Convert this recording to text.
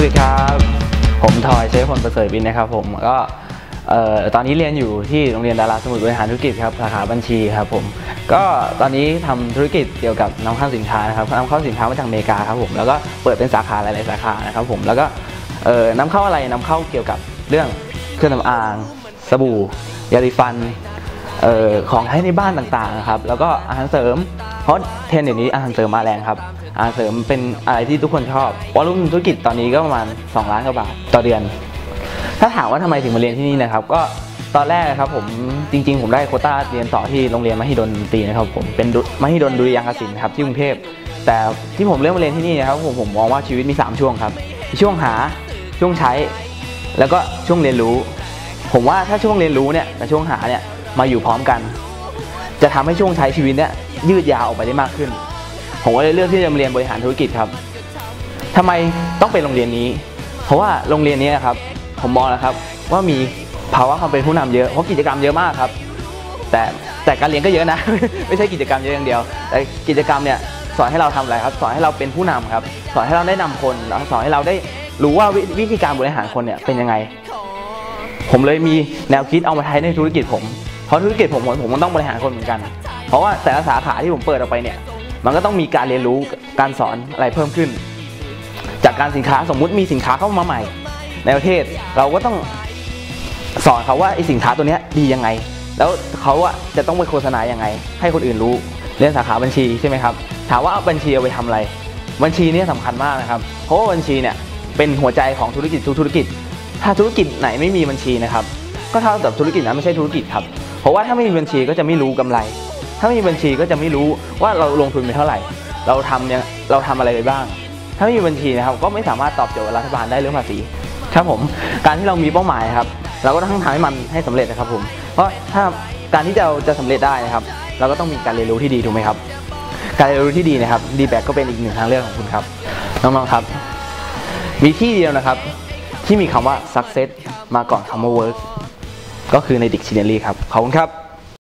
วัสดีครับ ผมทอยเชฟพลประเสริฐบินนะครับผมก็ตอนนี้เรียนอยู่ที่โรงเรียนดาราสมุทรบริหารธุรกิจครับสาขาบัญชีครับผมก็ตอนนี้ทำธุรกิจเกี่ยวกับนำเข้าสินค้านะครับนำเข้าสินค้ามาจากอเมริกาครับผมแล้วก็เปิดเป็นสาขาหลาย ๆ สาขานะครับผมแล้วก็เอ่อนำเข้าอะไรนำเข้าเกี่ยวกับเรื่องเครื่องสำอาง สบู่ยาสีฟันออของใช้ในบ้านต่าง ๆ นะครับ แล้วก็อาหารเสริม ราะเทรนด์เดี๋ยวนี้อาหารเสริมมาแรงครับ อาหารเสริมเป็นอะไรที่ทุกคนชอบวอลุ่มธุรกิจตอนนี้ก็ประมาณ 2 ล้านกว่าบาทต่อเดือน ถ้าถามว่าทำไมถึงมาเรียนที่นี่นะครับ ก็ตอนแรกนะครับผมจริง ๆ ผมได้โคต้าเรียนต่อที่โรงเรียนมหิดลตรีนะครับผมเป็นมหิดลดุริยางคศิลป์ครับที่กรุงเทพแต่ที่ผมเลือกมาเรียนที่นี่นะครับผมผมมองว่าชีวิตมี 3 ช่วงครับ ช่วงหาช่วงใช้ แล้วก็ช่วงเรียนรู้ ผมว่าถ้าช่วงเรียนรู้เนี่ยกับช่วงหาเนี่ยมาอยู่พร้อมกัน จะทำให้ช่วงใช้ชีวิตเนี่ย ยืดยาวออกไปได้มากขึ้น ผมก็เลยเลือกที่จะเรียนบริหารธุรกิจครับทำไมต้องเป็นโรงเรียนนี้ เพราะว่าโรงเรียนนี้นะครับ ผมมองนะครับว่ามีภาวะความเป็นผู้นำเยอะเพราะกิจกรรมเยอะมากครับ แต่แต่การเรียนก็เยอะนะ ไม่ใช่กิจกรรมเยอะอย่างเดียว แต่กิจกรรมเนี่ยสอนให้เราทำอะไรครับ สอนให้เราเป็นผู้นำครับ สอนให้เราได้นำคนแล้วสอนให้เราได้รู้ว่าวิวิธีการบริหารคนเนี่ยเป็นยังไง ผมเลยมีแนวคิดเอามาใช้ในธุรกิจผม เพราะธุรกิจผมผมต้องบริหารคนเหมือนกัน เพราะว่าแต่ละสาขาที่ผมเปิดออกไปเนี่ย มันก็ต้องมีการเรียนรู้การสอนอะไรเพิ่มขึ้น จากการสินค้าสมมุติมีสินค้าเข้ามาใหม่ ในประเทศเราก็ต้องสอนเขาว่าไอสินค้าตัวนี้ดียังไง แล้วเขาอะจะต้องไปโฆษณายังไง ให้คนอื่นรู้เรียนสาขาบัญชีใช่ไหมครับถามว่าเอาบัญชีเอาไปทำอะไร บัญชีนี่สำคัญมากนะครับ เพราะว่าบัญชีเนี่ยเป็นหัวใจของธุรกิจทุกธุรกิจ ถ้าธุรกิจไหนไม่มีบัญชีนะครับ ก็เท่ากับธุรกิจนั้นไม่ใช่ธุรกิจครับ เพราะว่าถ้าไม่มีบัญชีก็จะไม่รู้กำไร ถ้าไม่มีบัญชีก็จะไม่รู้ว่าเราลงทุนไปเท่าไหร่ เราทำยังเราทำอะไรไปบ้าง ถ้าไม่มีบัญชีนะครับก็ไม่สามารถตอบโจทย์รัฐบาลได้เรื่องภาษีครับผมการที่เรามีเป้าหมายครับ เราก็ต้องทำให้มันให้สำเร็จนะครับผมเพราะถ้าการที่จะจะสำเร็จได้นะครับ เราก็ต้องมีการเรียนรู้ที่ดีถูกไหมครับ การเรียนรู้ที่ดีนะครับดีแบกก็เป็นอีกหนึ่งทางเลือกของคุณครับน้องๆครับ มีที่เดียวนะครับ ที่มีคำว่า success มาก่อนคำว่า work ก็คือใน dictionary ครับขอบคุณครับ